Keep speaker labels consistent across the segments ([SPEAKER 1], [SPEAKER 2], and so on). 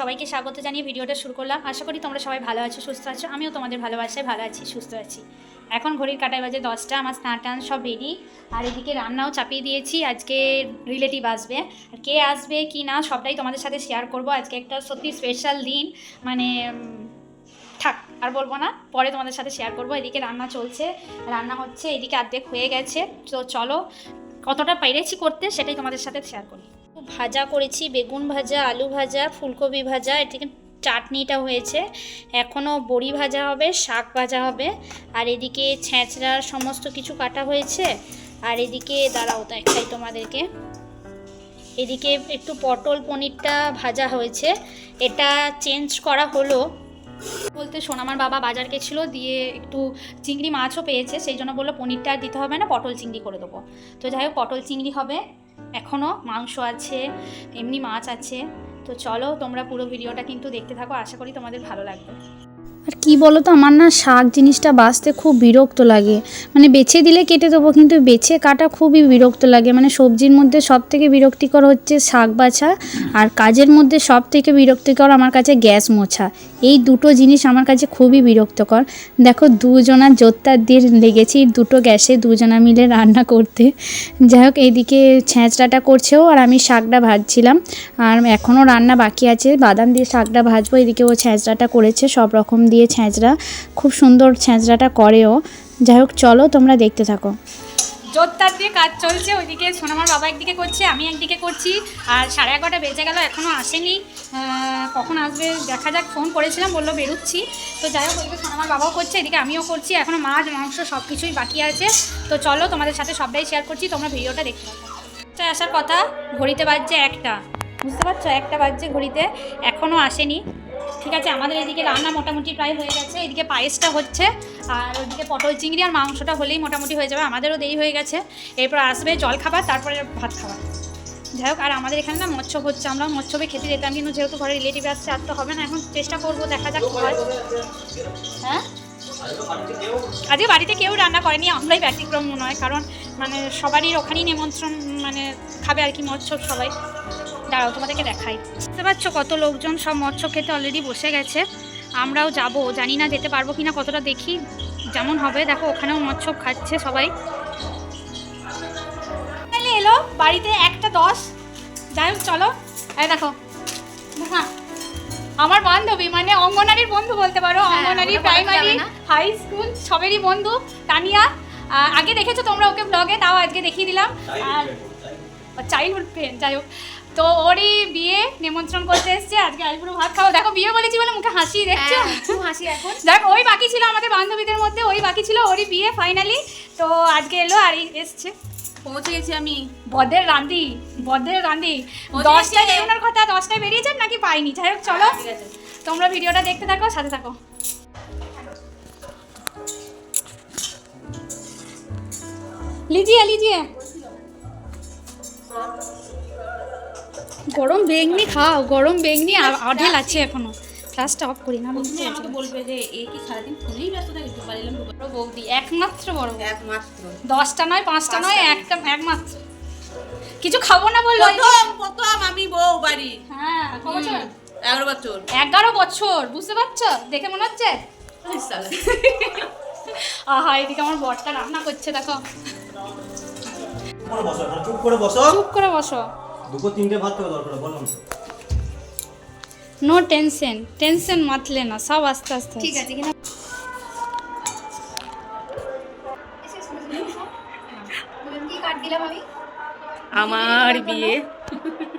[SPEAKER 1] সবাইকে স্বাগত জানিয়ে ভিডিওটা শুরু করলাম। আশা করি তোমরা সবাই ভালো আছো, সুস্থ আছো। আমিও তোমাদের ভালোবাসায় ভালো আছি, সুস্থ আছি। এখন ঘড়ির কাটায় বাজে দশটা, আমার স্নান টান সব রেডি আর এদিকে রান্নাও চাপিয়ে দিয়েছি, আজকে রিলেটিভ আসবে। আর কে আসবে, কি না, সবটাই তোমাদের সাথে শেয়ার করব। আজকে একটা সত্যি স্পেশাল দিন মানে থাক, আর বলব না, পরে তোমাদের সাথে শেয়ার করব। এদিকে রান্না চলছে, রান্না হচ্ছে, এদিকে অর্ধেক হয়ে গেছে। তো চলো, কতটা পেরেছি করতে, সেটাই তোমাদের সাথে শেয়ার করি। ভাজা করেছি, বেগুন ভাজা, আলু ভাজা, ফুলকপি ভাজা এদিকে চাটনিটা হয়েছে। এখনও বড়ি ভাজা হবে, শাক ভাজা হবে। আর এদিকে ছেঁচড়ার সমস্ত কিছু কাটা হয়েছে। আর এদিকে, দাঁড়াও, দেখাই তোমাদেরকে। এদিকে একটু পটল পনিরটা ভাজা হয়েছে। এটা চেঞ্জ করা হলো। বলতে সোনামার বাবা বাজার গেছিল, দিয়ে একটু চিংড়ি মাছও পেয়েছে। সেই জন্য বলল, পনিরটা আর দিতে হবে না, পটল চিংড়ি করে দেবো। তো যাই হোক, পটল চিংড়ি হবে। এখনও মাংস আছে, এমনি মাছ আছে। তো চলো তোমরা পুরো ভিডিওটা কিন্তু দেখতে থাকো, আশা করি তোমাদের ভালো লাগবে।
[SPEAKER 2] আর কি বলো তো আমার না শাক জিনিসটা বাছতে খুব বিরক্ত লাগে। মানে বেছে দিলে কেটে দেবো, কিন্তু বেছে কাটা খুবই বিরক্ত লাগে। মানে সবজির মধ্যে সব থেকে বিরক্তিকর হচ্ছে শাক বাছা, আর কাজের মধ্যে সব থেকে বিরক্তিকর আমার কাছে গ্যাস মোছা। এই দুটো জিনিস আমার কাছে খুবই বিরক্তকর। দেখো, দুজনা জোত্তার দিয়ে লেগেছি দুটো গ্যাসে, দুজনা মিলে রান্না করতে। যাই হোক, এইদিকে ছ্যাঁচড়াটা করছেও, আর আমি শাকটা ভাজছিলাম। আর এখনও রান্না বাকি আছে, বাদাম দিয়ে শাকটা ভাজবো, এদিকে ও ছ্যাঁচড়াটা করেছে, সব রকম দিয়ে ছ্যাঁচড়া খুব সুন্দর ছ্যাঁচড়াটা করেও। যাই হোক, চলো তোমরা দেখতে থাকো।
[SPEAKER 1] জোরদার দিয়ে কাজ চলছে, ওইদিকে সোনামার বাবা একদিকে করছে, আমি একদিকে করছি। আর সাড়ে এগারোটা বেজে গেল এখনও আসেনি। কখন আসবে দেখা যাক ফোন করেছিলাম, বলল বেরোচ্ছি। তো যাই হোক, ওইদিকে সোনামার বাবাও করছে, এদিকে আমিও করছি এখনও মাছ, মাংস সব কিছুই বাকি আছে। তো চলো তোমাদের সাথে সবটাই শেয়ার করছি, তোমরা ভিডিওটা দেখতে তো আসার কথা, ঘড়িতে বাজছে একটা। বুঝতে পারছ? একটা বাজছে ঘড়িতে, এখনও আসেনি। ঠিক আছে, আমাদের এদিকে রান্না মোটামুটি প্রায় হয়ে গেছে। এদিকে পায়েসটা হচ্ছে, আর ওইদিকে পটল চিংড়ি আর মাংসটা হলেই মোটামুটি হয়ে যাবে। আমাদেরও দেরি হয়ে গেছে। এরপর আসবে জল খাবার, তারপরে ভাত খাবার। যাই হোক, আর আমাদের এখানে না মৎস্য হচ্ছে। আমরা মৎস্যবে খেতে যেতাম, কিন্তু যেহেতু ঘরে রিলেটিভ আসছে, আর তো হবে না। এখন চেষ্টা করব, দেখা যাক হয়। হ্যাঁ? আজকে বাড়িতে কেউ রান্না করেনি, আমরাই ব্যতিক্রম নয় কারণ মানে সবারই ওখানেই নিমন্ত্রণ মানে খাবে আর কি মৎস্য সবাই। দাঁড়াও তোমাদেরকে দেখাই। বুঝতে পারছ কত লোকজন সব মৎস্য খেতে অলরেডি বসে গেছে? আমরাও যাব জানি না যেতে পারব কিনা কতটা দেখি। যেমন হবে দেখো ওখানেও মৎস্য খাচ্ছে সবাই। এলো বাড়িতে একটা দশ। যাই হোক চলো। এই দেখো। হ্যাঁ আমার বান্ধবী মানে অঙ্গনারীর বন্ধু বলতে পারো। অঙ্গনারী প্রাইমারি হাই স্কুল সবেরই বন্ধু তানিয়া। আগে দেখেছ তোমরা ওকে ব্লগে তাও আজকে দেখিয়ে দিলাম। আর চাইল্ডহুড ফ্রেন্ড যাই হোক। তো ওরই বিয়ে নিমন্ত্রণ করতে এসছে আজকে আইপুরো ভাত খাও দেখো বিয়ে বলেছি বলে মুখে হাসি দেখছ?
[SPEAKER 3] হ্যাঁ, খুব হাসি এখন।
[SPEAKER 1] দেখ ওই বাকি ছিল আমাদের বান্ধবীদের মধ্যে ওই বাকি ছিল ওরই বিয়ে ফাইনালি তো আজকে এলো আর এসছে।
[SPEAKER 3] পৌঁছে গেছি আমি।
[SPEAKER 1] বদের রান্দি বদের রান্দি। দশটায়। বেরোনোর কথা দশটায় বেরিয়েছেন নাকি পাইনি? যাই হোক চলো। তোমরা ভিডিওটা দেখতে থাকো সাথে থাকো। লিজিয়া লিজিয়ে। গরম বেগনি খাও গরম বেগনি অঢেল আছে এখনও। ফ্লাশটা অফ করি না
[SPEAKER 3] আমাকে বলবে যে এ কি সারাদিন ফোনেই ব্যস্ত থাকে? দুবার এলাম দুবার
[SPEAKER 1] বড় বৌদি একমাত্র বড়
[SPEAKER 3] একমাত্র।
[SPEAKER 1] দশটা নয় পাঁচটা নয় একটা একমাত্র। কিছু খাব না বলল?
[SPEAKER 3] প্রথম প্রথম আমি বউ বাড়ি।
[SPEAKER 1] হ্যাঁ
[SPEAKER 3] এগারো বছর।
[SPEAKER 1] এগারো বছর বুঝতে পারছ? দেখে মনে হচ্ছে? আহা এদিকে আমার বরটা রান্না করছে দেখো।
[SPEAKER 4] চুপ করে বসো। চুপ করে বসো। দুটো তিনটে ভাত খাবে দরকার বললাম
[SPEAKER 1] নো টেনশন টেনশন মাতলে না সব আস্তে আস্তে
[SPEAKER 3] ঠিক আছে কিনা আমার বিয়ে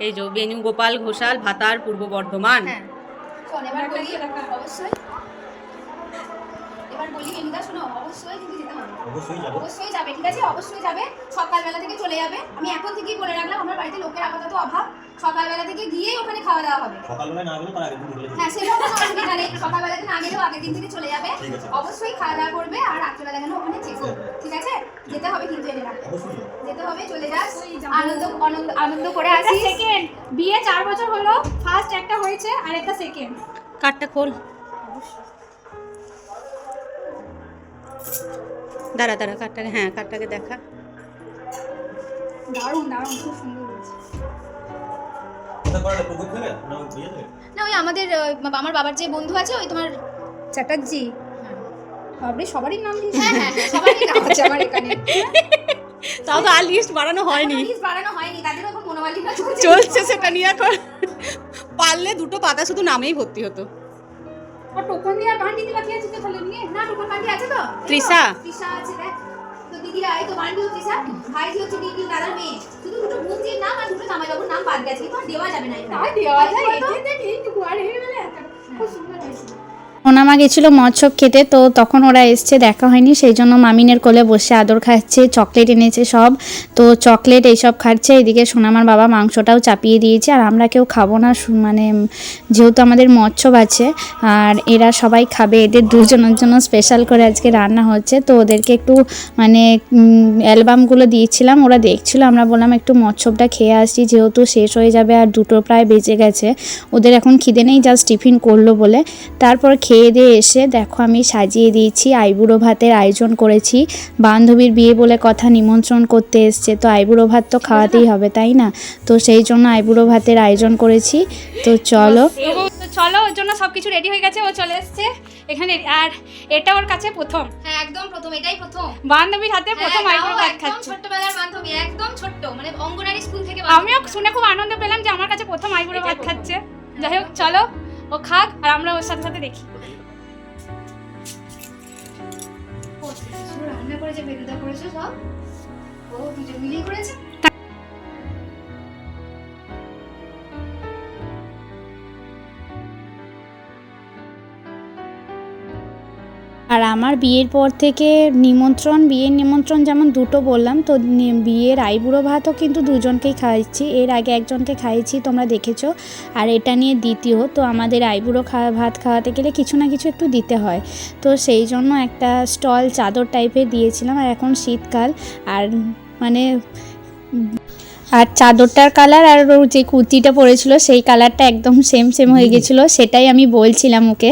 [SPEAKER 3] এই যে বেনু গোপাল ঘোষাল ভাতার পূর্ব বর্ধমান।
[SPEAKER 5] হ্যাঁ। অবশ্যই। এবার বলি বেনুদা শোনো অবশ্যই কিন্তু যেতে হবে।
[SPEAKER 4] অবশ্যই যাব।
[SPEAKER 5] অবশ্যই যাবে ঠিক আছে? অবশ্যই যাবে সকালবেলা থেকে চলে যাবে। আমি এখন থেকেই বলে রাখলাম আমার বাড়িতে লোকের আপাতত সকালবেলা থেকে গিয়েই ওখানে খাওয়া দাওয়া হবে।
[SPEAKER 4] সকালবেলায় না গেলে তার আগের দিন
[SPEAKER 5] হ্যাঁ সেটাও কোনো অসুবিধা নেই সকালবেলা দিন আগেও আগের দিন থেকে চলে যাবে। অবশ্যই খাওয়া দাওয়া করবে আর রাত্রেবেলা যেন ওখানে চেক ঠিক আছে? যেতে হবে কিন্তু এনে যেতে হবে চলে যাস। আনন্দ আনন্দ আনন্দ করে আসিস।
[SPEAKER 1] সেকেন্ড বিয়ে চার বছর হলো। ফার্স্ট একটা হয়েছে আর একটা সেকেন্ড
[SPEAKER 3] কাঠটা খোল। দাঁড়া দাঁড়া কাঠটাকে হ্যাঁ কাঠটাকে দেখা।
[SPEAKER 1] দারুণ দারুণ খুব সুন্দর।
[SPEAKER 4] না ওই ইয়ে
[SPEAKER 5] ওই আমাদের আমার বাবার যে বন্ধু আছে ওই তোমার চ্যাটার্জি। বাবরে সবারই নাম দিয়েছে। হ্যাঁ হ্যাঁ হ্যাঁ, সবারই নাম আছে আমার এখানে
[SPEAKER 3] তাও তো আর লিস্ট বাড়ানো হয়নি।
[SPEAKER 5] লিস্ট বাড়ানো হয়নি এখন মনোমালিন্য চলছে।
[SPEAKER 3] চলছে সেটা নিয়ে এখন পারলে দুটো পাতা শুধু নামেই ভর্তি হতো।
[SPEAKER 5] ও টোকন দিয়ে আর বান্ডি দিয়ে বাকি আছে তো তাহলে নিয়ে। না টোকন বান্ডি আছে তো
[SPEAKER 3] তৃষা?
[SPEAKER 5] তৃষা আছে দেখ। দিদিরা এই তো বান্ডি হচ্ছে স্যার। ভাইজি হচ্ছে দিদি দাদার মেয়ে শুধু দুটো মুঞ্জির নাম আর দুটো জামাইবাবুর নাম বাদ গেছে তো দেওয়া যাবে না। তাই দেওয়া যায় এতে দেখ এইটুকু আর হয়ে গেলে খুব সুন্দর হয়েছে।
[SPEAKER 2] সোনামা গেছিল মৎস্য খেতে, তো তখন ওরা এসছে, দেখা হয়নি সেই জন্য মামিনের কোলে বসে আদর খাচ্ছে, চকলেট এনেছে সব। তো চকলেট এইসব খাচ্ছে, এদিকে সোনামার বাবা মাংসটাও চাপিয়ে দিয়েছে, আর আমরা কেউ খাব না মানে যেহেতু আমাদের মৎস্য আছে, আর এরা সবাই খাবে, এদের দুজনের জন্য স্পেশাল করে আজকে রান্না হচ্ছে। তো ওদেরকে একটু মানে অ্যালবামগুলো দিয়েছিলাম, ওরা দেখছিল, আমরা বললাম একটু মৎস্যটা খেয়ে আসছি যেহেতু শেষ হয়ে যাবে আর দুটো প্রায় বেজে গেছে। ওদের এখন খিদে নেই জাস্ট টিফিন করল বলে। তারপর খেয়ে দিয়ে এসে দেখো আমি সাজিয়ে দিয়েছি আইবুড়ো ভাতের আয়োজন করেছি। বান্ধবীর বিয়ে বলে কথা নিমন্ত্রণ করতে এসছে তো আইবুড়ো ভাত তো খাওয়াতেই হবে তাই না? তো সেই জন্য আইবুড়ো ভাতের আয়োজন করেছি। তো চলো।
[SPEAKER 1] চলো ওর জন্য সব কিছু রেডি হয়ে গেছে ও চলে এসছে। এখানে আর এটা ওর কাছে প্রথম।
[SPEAKER 5] হ্যাঁ একদম প্রথম এটাই প্রথম।
[SPEAKER 1] বান্ধবীর হাতে প্রথম
[SPEAKER 5] হ্যাঁ,
[SPEAKER 1] আইবুড়ো
[SPEAKER 5] তাও
[SPEAKER 1] ভাত
[SPEAKER 5] একদম
[SPEAKER 1] খাচ্ছে।
[SPEAKER 5] ছোট্টবেলার বান্ধবী একদম ছোট্ট মানে অঙ্গনারী স্কুল থেকে
[SPEAKER 1] আমিও শুনে খুব আনন্দ পেলাম যে আমার কাছে প্রথম আইবুড়ো ভাত খাচ্ছে। যাই হোক চলো। ও খাক আর আমরা ওর সাথে সাথে দেখি।
[SPEAKER 5] রান্না করেছে বেদুদা করেছে সব? ও দুজন মিলিয়ে করেছে?
[SPEAKER 2] আর আমার বিয়ের পর থেকে নিমন্ত্রণ, বিয়ের নিমন্ত্রণ যেমন দুটো বললাম, তো বিয়ের আইবুড়ো ভাতও কিন্তু দুজনকেই খাইয়েছি এর আগে একজনকে খাইয়েছি, তোমরা দেখেছ। আর এটা নিয়ে দ্বিতীয়, তো আমাদের আইবুড়ো খাওয়া ভাত খাওয়াতে গেলে কিছু না কিছু একটু দিতে হয়। তো সেই জন্য একটা স্টল চাদর টাইপের দিয়েছিলাম, আর এখন শীতকাল, আর মানে আর চাদরটার কালার আর ওর যে কুর্তিটা পরেছিল সেই কালারটা একদম সেম সেম হয়ে গেছিল। সেটাই আমি বলছিলাম ওকে।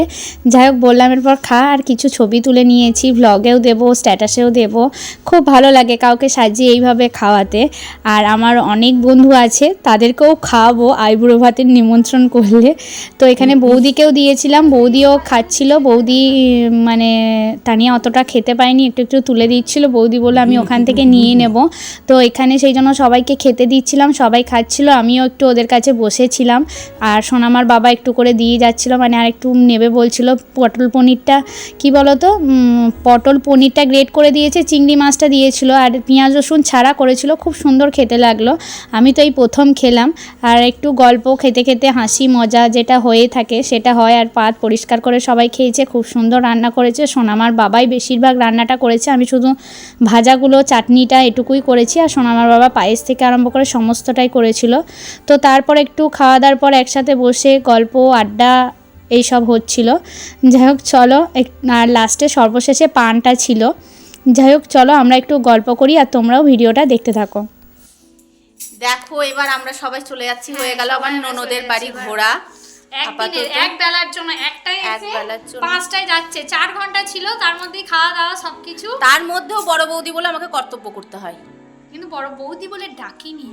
[SPEAKER 2] যাই হোক বললাম এরপর খা আর কিছু ছবি তুলে নিয়েছি ভ্লগেও দেবো স্ট্যাটাসেও দেবো। খুব ভালো লাগে কাউকে সাজিয়ে এইভাবে খাওয়াতে। আর আমার অনেক বন্ধু আছে তাদেরকেও খাওয়াবো আইবুড়ো ভাতের নিমন্ত্রণ করলে। তো এখানে বৌদিকেও দিয়েছিলাম বৌদিও খাচ্ছিল। বৌদি মানে তানিয়া অতটা খেতে পায়নি একটু একটু তুলে দিচ্ছিল। বৌদি বলে আমি ওখান থেকে নিয়ে নেব। তো এখানে সেই জন্য সবাইকে খেতে দিচ্ছিলাম, সবাই খাচ্ছিল, আমিও একটু ওদের কাছে বসেছিলাম। আর সোনামার বাবা একটু করে দিয়ে যাচ্ছিল মানে আর একটু নেবে বলছিল, পটল পনিরটা, কি বলতো পটল পনিরটা গ্রেট করে দিয়েছে, চিংড়ি মাছটা দিয়েছিল, আর পেঁয়াজ রসুন ছাড়া করেছিল, খুব সুন্দর খেতে লাগল। আমি তো এই প্রথম খেলাম, আর একটু গল্প খেতে খেতে হাসি, মজা যেটা হয়ে থাকে সেটা হয়, আর পাত পরিষ্কার করে সবাই খেয়েছে, খুব সুন্দর রান্না করেছে, সোনামার বাবাই বেশিরভাগ রান্নাটা করেছে, আমি শুধু ভাজাগুলো, চাটনিটা এটুকুই করেছি, আর সোনামার বাবা পায়েস থেকে আরম্ভ করে সমস্তটাই করেছিল। তো তারপর একটু খাওয়া দাওয়ার পর একসাথে বসে গল্প আড্ডা এইসব হচ্ছিল। যাই হোক চলো আর লাস্টে সর্বশেষে পানটা ছিল। যাই হোক চলো আমরা একটু গল্প করি আর তোমরাও ভিডিওটা দেখতে থাকো।
[SPEAKER 3] দেখো এবার আমরা সবাই চলে যাচ্ছি হয়ে গেল আমার ননদের বাড়ি ঘোরা।
[SPEAKER 1] এক বেলার জন্য একটাই
[SPEAKER 3] এক বেলার জন্য।
[SPEAKER 1] পাঁচটায় যাচ্ছে চার ঘণ্টা ছিল তার মধ্যেই খাওয়া দাওয়া সবকিছু।
[SPEAKER 3] তার মধ্যেও বড় বৌদি বলে আমাকে কর্তব্য করতে হয়।
[SPEAKER 1] কিন্তু বড় বৌদি বলে ডাকিনি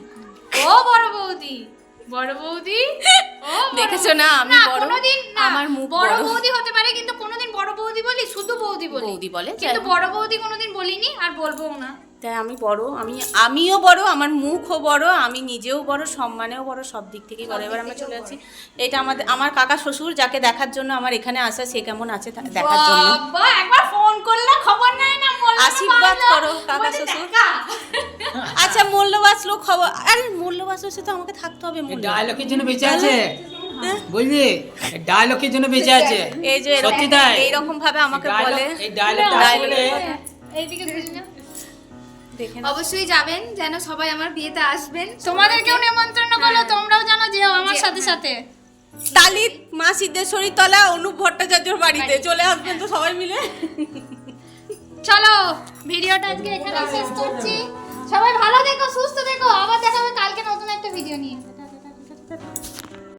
[SPEAKER 1] ও বড় বৌদি। বড় বৌদি? ও
[SPEAKER 3] দেখেছ না, আমি বড়,
[SPEAKER 1] কোনোদিন
[SPEAKER 3] আমার মুখ
[SPEAKER 1] বড়। বৌদি হতে পারে কিন্তু কোনোদিন বড় বৌদি বলি শুধু বৌদি বলি।
[SPEAKER 3] বৌদি বলে
[SPEAKER 1] কিন্তু। বড় বৌদি কোনোদিন বলিনি আর বলব না।
[SPEAKER 3] তাই আমি বড় আমি আমিও বড় আমার মুখও বড় আমি নিজেও বড় সম্মানেও বড় সব দিক থেকেই বড়। এবার আমরা চলে যাচ্ছি। এটা আমাদের আমার কাকা শ্বশুর যাকে দেখার জন্য আমার এখানে আসা সে কেমন আছে দেখার জন্য।
[SPEAKER 1] একবার ফোন করলে খবর নাই না
[SPEAKER 3] আশীর্বাদ করো কাকা শ্বশুর। আচ্ছা মূল্যবাসলো খবর আরে মূল্যবাসলো সে তো আমাকে থাকতে হবে মূল্য
[SPEAKER 6] ডায়লগের জন্য বেঁচে আছে। বুঝলি? ডায়লগের জন্য বেঁচে আছে।
[SPEAKER 3] এই যে
[SPEAKER 6] সত্যি তাই?
[SPEAKER 3] এইরকম ভাবে আমাকে বলে।
[SPEAKER 6] এই ডায়লগটা
[SPEAKER 3] Dialogue
[SPEAKER 6] আসলে
[SPEAKER 1] এইদিকে
[SPEAKER 5] অবশ্যই যাবেন যেন সবাই আমার বিয়েতে আসবেন।
[SPEAKER 1] তোমাদেরকেও নিমন্ত্রণ করল তোমরাও জানো যে আমার সাথে সাথে।
[SPEAKER 3] তালির মা সিদ্ধেশ্বরী তলা অনুপ ভট্টাচার্যর বাড়িতে। চলে আসবেন তো সবাই মিলে।
[SPEAKER 1] চলো ভিডিওটা আজকে এখানে শেষ করছি। সবাই ভালো দেখো সুস্থ দেখো। আবার দেখাবে কালকে নতুন একটা ভিডিও নিয়ে।